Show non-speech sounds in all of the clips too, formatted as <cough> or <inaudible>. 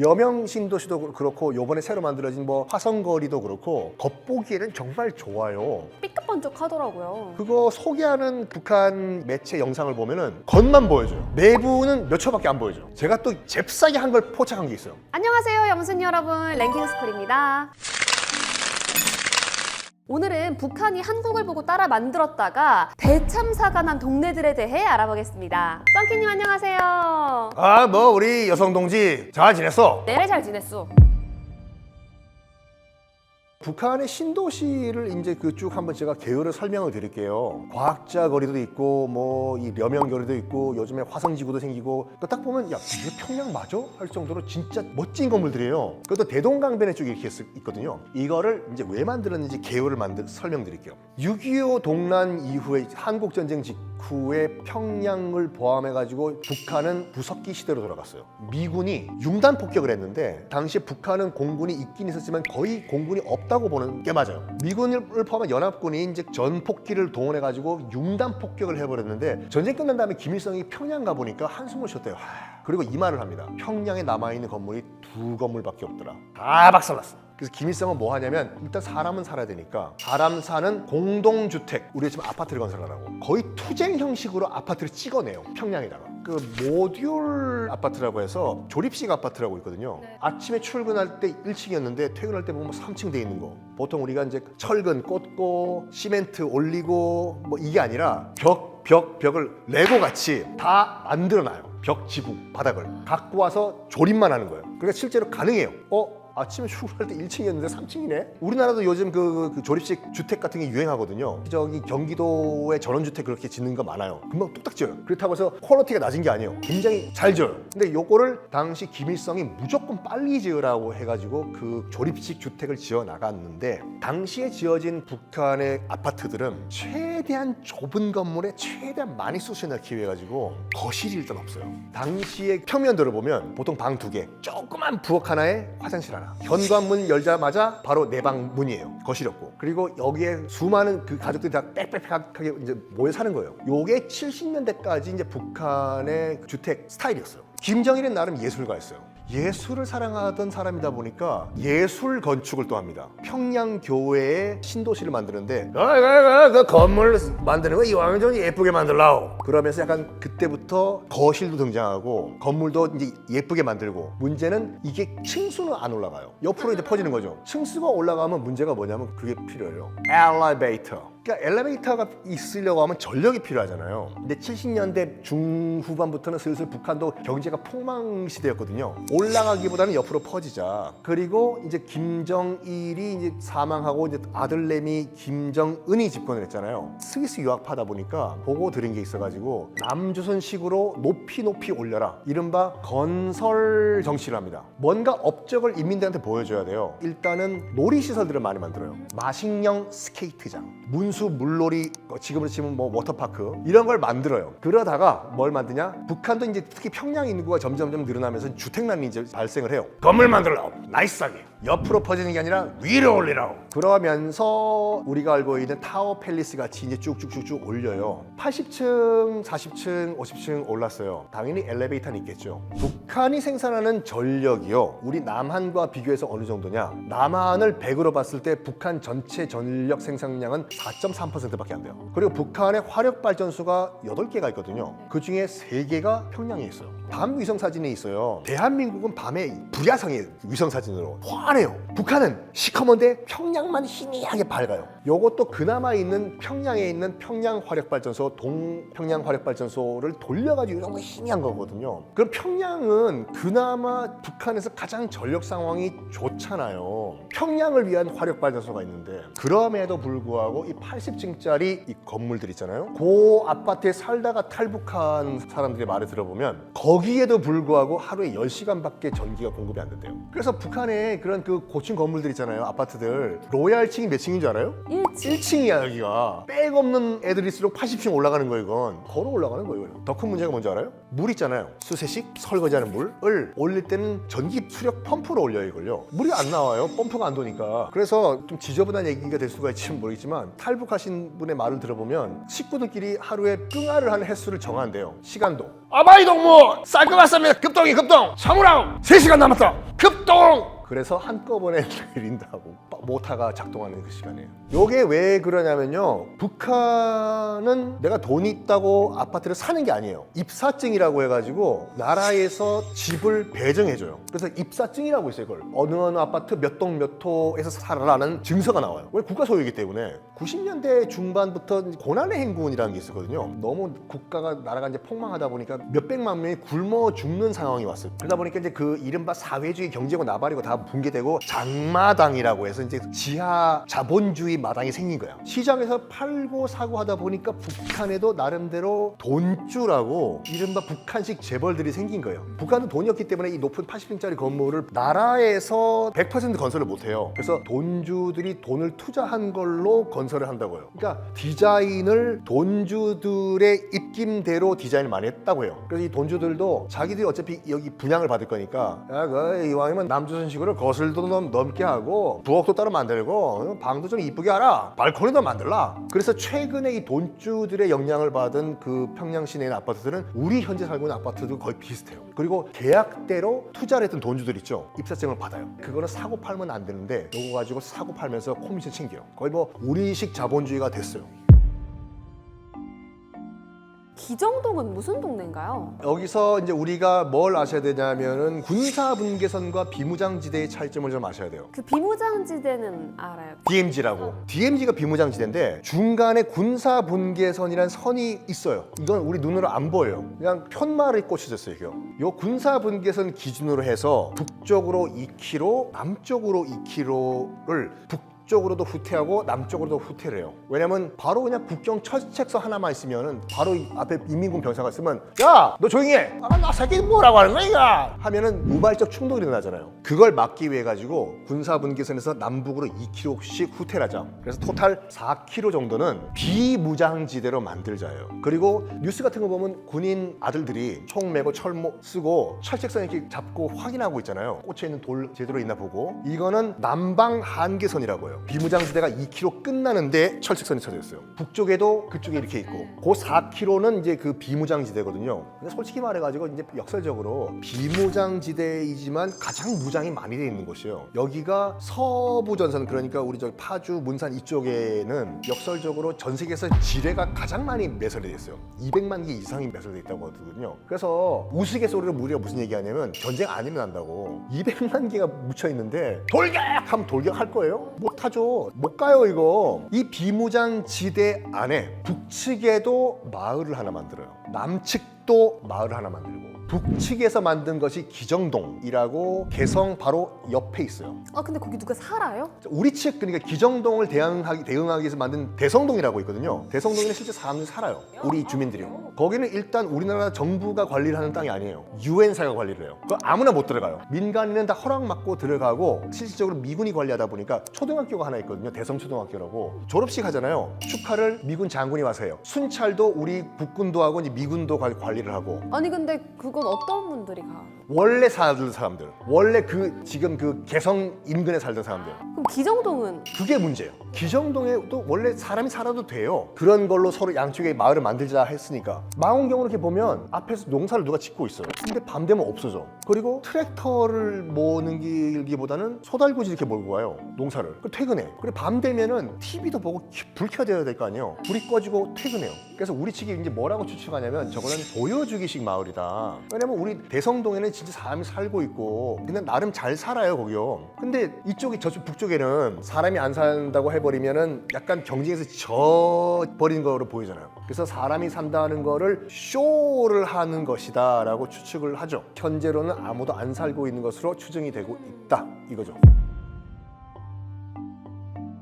려명 신도시도 그렇고 요번에 새로 만들어진 뭐 화성거리도 그렇고 겉보기에는 정말 좋아요. 삐까번쩍하더라고요. 그거 소개하는 북한 매체 영상을 보면은 겉만 보여줘요. 내부는 몇 초밖에 안 보여줘. 제가 또 잽싸게 한 걸 포착한 게 있어요. 안녕하세요, 영순 여러분. 랭킹 스쿨입니다. 오늘은 북한이 한국을 보고 따라 만들었다가 대참사가 난 동네들에 대해 알아보겠습니다. 썬키님 안녕하세요. 아, 뭐 우리 여성 동지 잘 지냈어? 내래 잘 지냈어. 북한의 신도시를 이제 그 쭉 한번 제가 개요를 설명을 드릴게요. 과학자 거리도 있고 뭐 이 려명 거리도 있고 요즘에 화성지구도 생기고 또딱 보면 야 이게 평양 맞아? 할 정도로 진짜 멋진 건물들이에요. 그것도 대동강변에 쭉 이렇게 있- 있거든요. 이거를 이제 왜 만들었는지 개요를 만들 설명드릴게요. 6.25 동란 이후에 한국 전쟁 직후에 평양을 포함해 가지고 북한은 부석기 시대로 돌아갔어요. 미군이 융단 폭격을 했는데 당시에 북한은 공군이 있긴 있었지만 거의 공군이 없 다고 보는 게 맞아요. 미군을 포함한 연합군이 이제 전폭기를 동원해 가지고 융단 폭격을 해버렸는데 전쟁 끝난 다음에 김일성이 평양 가 보니까 한숨을 쉬었대요. 하, 그리고 이 말을 합니다. 평양에 남아 있는 건물이 두 건물밖에 없더라. 다 박살났어. 그래서 김일성은 뭐 하냐면 일단 사람은 살아야 되니까 사람 사는 공동주택. 우리 지금 아파트를 건설하라고. 거의 투쟁 형식으로 아파트를 찍어내요 평양에다가. 그 모듈 아파트라고 해서 조립식 아파트라고 있거든요. 네. 아침에 출근할 때 1층이었는데 퇴근할 때 보면 3층 돼 있는 거. 보통 우리가 이제 철근 꽂고 시멘트 올리고 뭐 이게 아니라 벽, 벽, 벽을 레고 같이 다 만들어 놔요. 벽 지붕 바닥을. 갖고 와서 조립만 하는 거예요. 그러니까 실제로 가능해요. 어? 아침에 출근할 때 1층이었는데 3층이네. 우리나라도 요즘 그, 그- 그 조립식 주택 같은 게 유행하거든요. 저기 경기도에 전원주택 그렇게 짓는 거 많아요. 금방 뚝딱 지어요. 그렇다고 해서 퀄리티가 낮은 게 아니에요. 굉장히 잘 지어요. 근데 요거를 당시 김일성이 무조건 빨리 지으라고 해가지고 그 조립식 주택을 지어 나갔는데 당시에 지어진 북한의 아파트들은 최대한 좁은 건물에 최대한 많이 수시넣기 위해 가지고 거실이 일단 없어요. 당시의 평면도를 보면 보통 방 두 개, 조그만 부엌 하나에 화장실 하나. 현관문 열자마자 바로 내 방 문이에요. 거실이 없고. 그리고 여기에 수많은 그 가족들이 다 빽빽하게 이제 모여 사는 거예요. 요게 70년대까지 이제 북한의 주택 스타일이었어요. 김정일은 나름 예술가였어요. 예술을 사랑하던 사람이다 보니까 예술 건축을 또 합니다. 평양 교회에 신도시를 만드는데 아, 그, 그, 그 건물 만드는 거 이왕이면 좀 예쁘게 만들라고 그러면서 약간 그때부터 거실도 등장하고 건물도 이제 예쁘게 만들고 문제는 이게 층수는 안 올라가요. 옆으로 이제 퍼지는 거죠. 층수가 올라가면 문제가 뭐냐면 그게 필요해요. 엘리베이터. 그러니까 엘리베이터가 있으려고 하면 전력이 필요하잖아요. 근데 70년대 중후반부터는 슬슬 북한도 경제가 폭망 시대였거든요. 올라가기보다는 옆으로 퍼지자. 그리고 이제 김정일이 이제 사망하고 이제 아들내미 김정은이 집권을 했잖아요. 스위스 유학파다 보니까 보고 들은 게 있어가지고 남조선식으로 높이 높이 올려라. 이른바 건설 정치를 합니다. 뭔가 업적을 인민들한테 보여줘야 돼요. 일단은 놀이 시설들을 많이 만들어요. 마식령 스케이트장, 문수 물놀이, 어, 지금으로 치면 뭐 워터파크 이런 걸 만들어요. 그러다가 뭘 만드냐? 북한도 이제 특히 평양 인구가 점점점 늘어나면서 주택난이 이제 발생을 해요. 건물 만들라고 나이스하게 옆으로 퍼지는 게 아니라 위로 올리라고. 그러면서 우리가 알고 있는 타워 팰리스 같이 이제 쭉쭉쭉쭉 올려요. 80층, 40층, 50층 올랐어요. 당연히 엘리베이터는 있겠죠. 북한이 생산하는 전력이요. 우리 남한과 비교해서 어느 정도냐? 남한을 100으로 봤을 때 북한 전체 전력 생산량은 4.3%밖에 안 돼요. 그리고 북한의 화력 발전소가 8개가 있거든요. 그 중에 3개가 평양에 있어요. 밤 위성 사진이 있어요. 대한민국은 밤에 불야성이에요. 위성 사진으로. 환해요. 북한은 시커먼데 평양만 희미하게 밝아요. 요것도 그나마 있는 평양에 있는 평양 화력 발전소, 동평양 화력 발전소를 돌려가지고 이런 거 희미한 거거든요. 그럼 평양은 그나마 북한에서 가장 전력 상황이 좋잖아요. 평양을 위한 화력 발전소가 있는데 그럼에도 불구하고 이 80층짜리 이 건물들 있잖아요. 그 아파트에 살다가 탈북한 사람들의 말을 들어보면 거기에도 불구하고 하루에 10시간밖에 전기가 공급이 안 된대요. 그래서 북한에 그런 그 고층 건물들 있잖아요. 아파트들. 로얄 층이 몇 층인 줄 알아요? 1층. 1층이야 여기가. 백 없는 애들일수록 80층 올라가는 거예요 이건. 걸어 올라가는 거예요 더 큰 문제가 뭔지 알아요? 물 있잖아요. 수세식 설거지하는 물을 올릴 때는 전기 수력 펌프로 올려요 이걸요. 물이 안 나와요. 펌프가 안안 도니까. 그래서 좀 지저분한 얘기가 될 수가 있지는 모르겠지만 탈북하신 분의 말을 들어보면 식구들끼리 하루에 끙아를 하는 횟수를 정한대요. 시간도. 아바이 동무! 쌀 것 같습니다. 급동이 급동! 사무랑 3시간 남았다. 급동 그래서 한꺼번에 <laughs> 내린다고 모타가 작동하는 그 시간이에요. 요게 왜 그러냐면요. 북한은 내가 돈이 있다고 아파트를 사는 게 아니에요. 입사증이라고 해가지고 나라에서 집을 배정해줘요. 그래서 입사증이라고 있어요. 이걸 어느 어느 아파트 몇 동 몇 호에서 살아라는 증서가 나와요. 왜 국가 소유이기 때문에 90년대 중반부터 고난의 행군이라는 게 있었거든요. 너무 국가가 나라가 이제 폭망하다 보니까 몇 백만 명이 굶어 죽는 상황이 왔어요. 그러다 보니까 이제 그 이른바 사회주의 경제고 나발이고 다 붕괴되고 장마당이라고 해서 이제 지하 자본주의 마당이 생긴 거야. 시장에서 팔고 사고 하다 보니까 북한에도 나름대로 돈주라고 이른바 북한식 재벌들이 생긴 거예요. 북한은 돈이 없기 때문에 이 높은 80층짜리 건물을 나라에서 100% 건설을 못 해요. 그래서 돈주들이 돈을 투자한 걸로 건설을 한다고요. 그러니까 디자인을 돈주들의 입김대로 디자인을 많이 했다고 해요. 그래서 이 돈주들도 자기들이 어차피 여기 분양을 받을 거니까 야, 그 이왕이면 남조선식으로 거실도 넘, 넘게 하고 부엌도 따로 만들고 방도 좀 이쁘게 하라. 발코니도 만들라. 그래서 최근에 이 돈주들의 영향을 받은 그 평양 있는 아파트들은 우리 현재 살고 있는 아파트도 거의 비슷해요. 그리고 계약대로 투자를 했던 돈주들 있죠. 입사증을 받아요. 그거는 사고 팔면 안 되는데 요거 가지고 사고 팔면서 코미션 챙겨요. 거의 뭐 우리식 자본주의가 됐어요. 기정동은 무슨 동네인가요? 여기서 이제 우리가 뭘 아셔야 되냐면은 군사 분계선과 비무장지대의 차이점을 좀 아셔야 돼요. 그 비무장지대는 알아요. DMZ라고. DMZ가 비무장지대인데 중간에 군사 분계선이라는 선이 있어요. 이건 우리 눈으로 안 보여요. 그냥 편말에 꽂혀졌어요, 이거. 요 군사 분계선 기준으로 해서 북쪽으로 2km, 남쪽으로 2km를 북 쪽으로도 후퇴하고 남쪽으로도 후퇴를 해요. 왜냐면 바로 그냥 국경 철책서 하나만 있으면은 바로 이 앞에 인민군 병사가 있으면 야 너 조용히 해. 아 나 새끼 뭐라고 하는 거야 이거. 하면은 우발적 충돌이 일어나잖아요. 그걸 막기 위해 가지고 군사 분계선에서 남북으로 2km씩 후퇴를 하자. 그래서 토탈 4km 정도는 비무장지대로 만들자예요. 그리고 뉴스 같은 거 보면 군인 아들들이 총 메고 철모 쓰고 철책선 이렇게 잡고 확인하고 있잖아요. 꽂혀 있는 돌 제대로 있나 보고 이거는 남방 한계선이라고 해 요. 비무장지대가 2km 끝나는데 철책선이 쳐져 있어요. 북쪽에도 그쪽에 이렇게 있고 그 4km는 이제 그 비무장지대거든요. 근데 솔직히 말해가지고 이제 역설적으로 비무장지대이지만 가장 무장이 많이 돼 있는 곳이에요. 여기가 서부 전선 그러니까 우리 저 파주 문산 이쪽에는 역설적으로 전 세계에서 지뢰가 가장 많이 매설돼 있어요. 200만 개 이상이 매설돼 있다고 하거든요. 그래서 우스갯소리로 우리가 무슨 얘기하냐면 전쟁 안 일어난다고 200만 개가 묻혀 있는데 돌격 하면 돌격할 거예요? 못 하죠. 못 가요 이거. 이 비무장 지대 안에 북측에도 마을을 하나 만들어요. 남측도 마을 하나 만들고 북측에서 만든 것이 기정동이라고 개성 바로 옆에 있어요. 아 근데 거기 누가 살아요? 우리 측 그러니까 기정동을 대응하기 대응하기 위해서 만든 대성동이라고 있거든요. 대성동에는 실제 사람들이 살아요. 우리 주민들이요. 거기는 일단 우리나라 정부가 관리를 하는 땅이 아니에요. 유엔사가 관리를 해요. 그 아무나 못 들어가요. 민간인은 다 허락 받고 들어가고 실질적으로 미군이 관리하다 보니까 초등학교가 하나 있거든요. 대성초등학교라고 졸업식 하잖아요. 축하를 미군 장군이 와서 해요. 순찰도 우리 국군도 하고 미군도 관- 관리를 하고 아니 근데 그건 어떤 분들이 가? 원래 살던 사람들, 원래 그 지금 그 개성 인근에 살던 사람들. 그럼 기정동은 그게 문제예요. 기정동에도 원래 사람이 살아도 돼요. 그런 걸로 서로 양쪽에 마을을 만들자 했으니까. 망원경으로 이렇게 보면 앞에서 농사를 누가 짓고 있어요. 근데 밤 되면 없어져. 그리고 트랙터를 모는 길기보다는 소달구지 이렇게 몰고 가요. 농사를. 그 퇴근해. 그리고 밤 되면은 TV도 보고 키- 불 켜야 될 거 아니에요. 불이 꺼지고 퇴근해요. 그래서 우리 측이 이제 뭐라고 추측하냐면 저거는 보여주기식 마을이다. 왜냐면 우리 대성동에는 진짜 사람이 살고 있고 그냥 나름 잘 살아요 거기요. 근데 이쪽이 저쪽 북쪽에는 사람이 안 산다고 해버리면은 약간 경쟁에서 져 버린 거로 보이잖아요. 그래서 사람이 산다는 거를 쇼를 하는 것이다 라고 추측을 하죠. 현재로는 아무도 안 살고 있는 것으로 추정이 되고 있다 이거죠.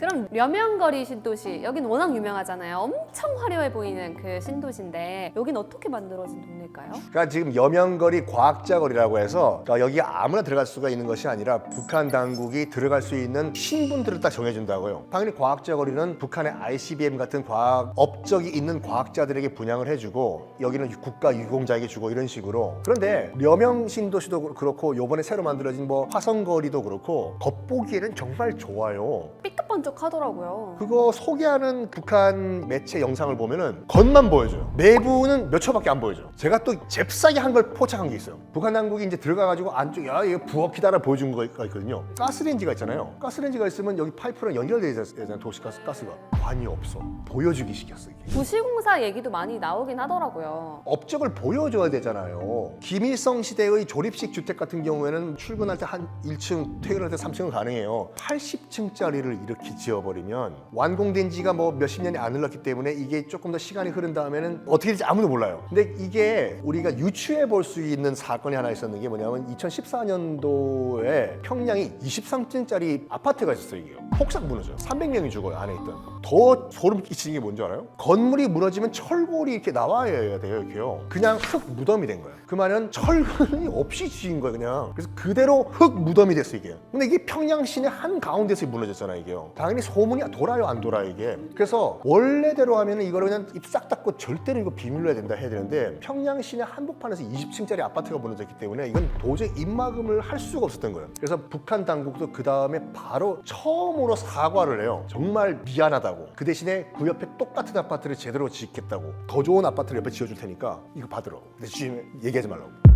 그럼 려명거리 신도시 여긴 워낙 유명하잖아요. 엄청 화려해 보이는 그 신도시인데 여긴 어떻게 만들어진 동네가 있을까요? 그러니까 지금 여명거리 과학자거리라고 해서 그러니까 여기 아무나 들어갈 수가 있는 것이 아니라 북한 당국이 들어갈 수 있는 신분들을 딱 정해준다고요. 당연히 과학자거리는 북한의 ICBM 같은 과학 업적이 있는 과학자들에게 분양을 해주고 여기는 국가 유공자에게 주고 이런 식으로. 그런데 여명 신도시도 그렇고 요번에 새로 만들어진 뭐 화성거리도 그렇고 겉보기에는 정말 좋아요. 삐까번쩍 하더라고요. 그거 소개하는 북한 매체 영상을 보면은 겉만 보여줘요. 내부는 몇 초밖에 안 보여줘. 제가 또 잽싸게 한 걸 포착한 게 있어요. 북한 당국이 이제 들어가가지고 안쪽에 야 이거 부엌이다라 보여준 거가 있거든요. 가스레인지가 있잖아요. 가스레인지가 있으면 여기 파이프랑 연결되어 있잖아요. 도시가스 가스가 관이 없어. 보여주기 시켰어 이게. 부실공사 얘기도 많이 나오긴 하더라고요. 업적을 보여줘야 되잖아요. 김일성 시대의 조립식 주택 같은 경우에는 출근할 때 한 1층, 퇴근할 때 3층은 가능해요. 80층짜리를 이렇게 지 어버리면 완공된 지가 뭐 몇십 년이 안 흘렀기 때문에 이게 조금 더 시간이 흐른 다음에는 어떻게 될지 아무도 몰라요. 근데 이게 우리가 유추해 볼 수 있는 사건이 하나 있었는 게 뭐냐면 2014년도에 평양이 23층짜리 아파트가 있었어요. 이게 폭삭 무너져요. 300명이 죽어요 안에 있던. 더 소름 끼치는 게 뭔지 알아요? 건물이 무너지면 철골이 이렇게 나와야 돼요 이렇게요. 그냥 흙 무덤이 된 거예요. 그 말은 철근이 없이 지은 거예요 그냥. 그래서 그대로 흙 무덤이 됐어 이게. 근데 이게 평양 시내 한 가운데서 무너졌잖아 이게요. 당연히 소문이 돌아요 안 돌아요 이게. 그래서 원래대로 하면은 이거를 그냥 입 싹 닫고 절대로 이거 비밀로 해야 된다 해야 되는데 평양 시내 한복판에서 20층짜리 아파트가 무너졌기 때문에 이건 도저히 입막음을 할 수가 없었던 거예요. 그래서 북한 당국도 그 다음에 바로 처음으로 사과를 해요. 정말 미안하다고. 그 대신에 그 옆에 똑같은 아파트를 제대로 짓겠다고. 더 좋은 아파트를 옆에 지어줄 테니까 이거 받으라고. 근데 지금 얘기하지 말라고.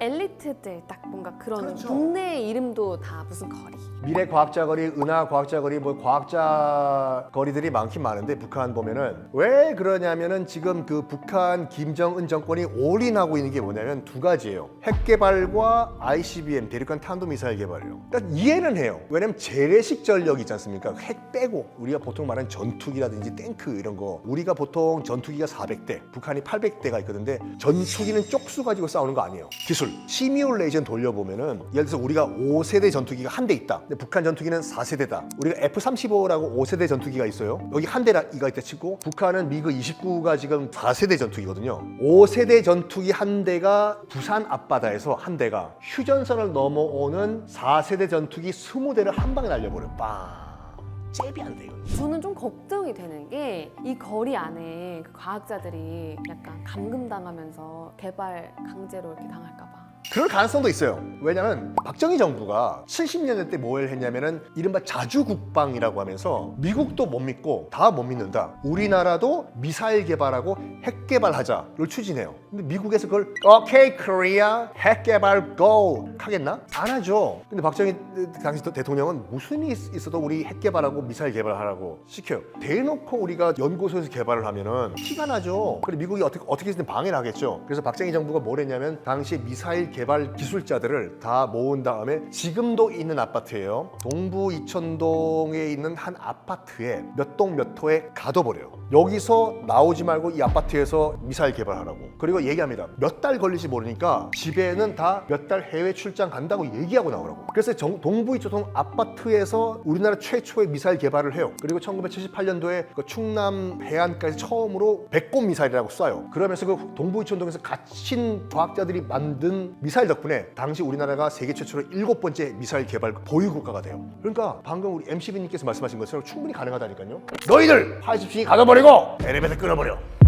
엘리트들 딱 뭔가 그런 그렇죠. 동네 이름도 다 무슨 거리. 미래 과학자 거리, 은하 과학자 거리, 뭐 과학자 거리들이 많긴 많은데 북한 보면은 왜 그러냐면은 지금 그 북한 김정은 정권이 올인하고 있는 게 뭐냐면 두 가지예요. 핵 개발과 ICBM 대륙간 탄도 미사일 개발이요. 그러니까 이해는 해요. 왜냐면 재래식 전력이 있지 않습니까? 핵 빼고 우리가 보통 말하는 전투기라든지 탱크 이런 거 우리가 보통 전투기가 400대, 북한이 800대가 있거든데 전투기는 쪽수 가지고 싸우는 거 아니에요. 기술 시뮬레이션 돌려보면은 예를 들어서 우리가 5세대 전투기가 한 대 있다. 근데 북한 전투기는 4세대다. 우리가 F-35라고 5세대 전투기가 있어요. 여기 한 대가 있다 치고 북한은 미그 29가 지금 4세대 전투기거든요. 5세대 전투기 한 대가 부산 앞바다에서 한 대가 휴전선을 넘어오는 4세대 전투기 20대를 한 방에 날려버려. 빵. 잽이 안 돼요. 저는 좀 걱정이 되는 게 이 거리 안에 그 과학자들이 약간 감금당하면서 개발 강제로 이렇게 당할까봐. 그럴 가능성도 있어요. 왜냐면 박정희 정부가 70년대 때 뭘 했냐면은 이른바 자주국방이라고 하면서 미국도 못 믿고 다 못 믿는다. 우리나라도 미사일 개발하고 핵 개발하자를 추진해요. 근데 미국에서 그걸 오케이 코리아 핵 개발 고 하겠나? 안 하죠. 근데 박정희 당시 대통령은 무슨 일이 있어도 우리 핵 개발하고 미사일 개발하라고 시켜요. 대놓고 우리가 연구소에서 개발을 하면은 티가 나죠. 그래 미국이 어떻게 어떻게든 방해를 하겠죠. 그래서 박정희 정부가 뭘 했냐면 당시 미사일 개발 기술자들을 다 모은 다음에 지금도 있는 아파트예요. 동부 이천동에 있는 한 아파트에 몇 동 몇 호에 가둬버려요. 여기서 나오지 말고 이 아파트에서 미사일 개발하라고. 그리고 얘기합니다. 몇 달 걸리지 모르니까 집에는 다 몇 달 해외 출장 간다고 얘기하고 나오라고. 그래서 정- 동부 이천동 아파트에서 우리나라 최초의 미사일 개발을 해요. 그리고 1978년도에 그 충남 해안까지 처음으로 배꼽 미사일이라고 쏴요. 그러면서 그 동부 이천동에서 갇힌 과학자들이 만든 미사일 덕분에 당시 우리나라가 세계 최초로 일곱 번째 미사일 개발 보유 국가가 돼요. 그러니까 방금 우리 MCB님께서 말씀하신 것처럼 충분히 가능하다니까요. 너희들 80층이 가둬버리고 엘리베이터 끊어버려.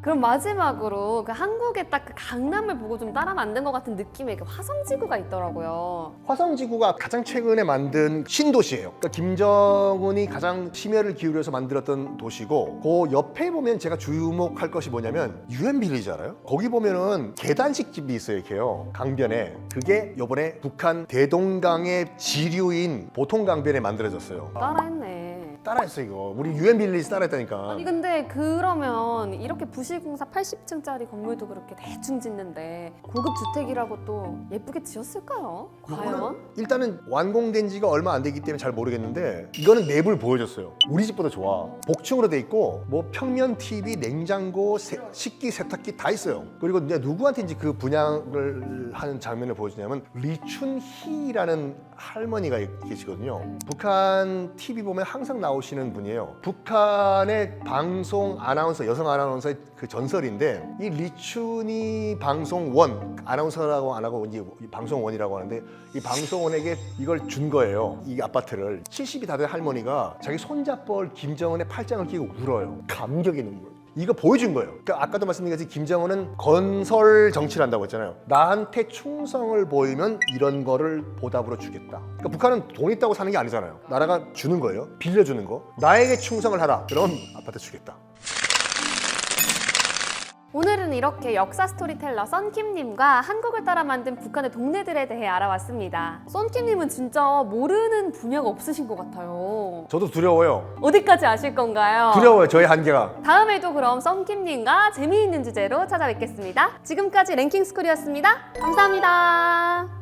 그럼 마지막으로 그 한국의 딱 그 강남을 보고 좀 따라 만든 것 같은 느낌의 그 화성지구가 있더라고요. 화성지구가 가장 최근에 만든 신도시예요. 그러니까 김정은이 가장 심혈을 기울여서 만들었던 도시고 그 옆에 보면 제가 주목할 것이 뭐냐면 유엔 빌리지 알아요? 거기 보면은 계단식 집이 있어요, 이렇게요. 강변에. 그게 요번에 북한 대동강의 지류인 보통강변에 만들어졌어요. 따라했네. 따라했어 이거. 우리 유엔 빌리지 따라했다니까. 아니 근데 그러면 이렇게 부실공사 80층짜리 건물도 그렇게 대충 짓는데 고급 주택이라고 또 예쁘게 지었을까요? 과연? 일단은 완공된 지가 얼마 안 되기 때문에 잘 모르겠는데 이거는 내부를 보여줬어요. 우리 집보다 좋아. 복층으로 돼 있고 뭐 평면 TV, 냉장고, 세- 식기, 세탁기 다 있어요. 그리고 내가 누구한테인지 그 분양을 하는 장면을 보여주냐면 리춘희라는 할머니가 계시거든요. 북한 TV 보면 항상 나오시는 분이에요. 북한의 방송 아나운서 여성 아나운서의 그 전설인데 이 리춘이 방송원 아나운서라고 안 하고 이제 방송원이라고 하는데 이 방송원 에게 이걸 준 거예요. 이 아파트를 70이 다 된 할머니가 자기 손잡벌 김정은의 팔짱을 끼고 울어요. 감격의 눈물. 이거 보여준 거예요. 그러니까 아까도 것처럼 김정은은 건설 정치를 한다고 했잖아요. 나한테 충성을 보이면 이런 거를 보답으로 주겠다. 그러니까 북한은 돈 있다고 사는 게 아니잖아요. 나라가 주는 거예요. 빌려주는 거. 나에게 충성을 하라. 그럼 아파트 주겠다. 오늘은 이렇게 역사 스토리텔러 썬킴님과 한국을 따라 만든 북한의 동네들에 대해 알아봤습니다. 썬킴님은 진짜 모르는 분야가 없으신 것 같아요. 저도 두려워요. 어디까지 아실 건가요? 두려워요. 저의 한계가. 다음에도 그럼 썬킴님과 재미있는 주제로 찾아뵙겠습니다. 지금까지 랭킹 스쿨이었습니다. 감사합니다.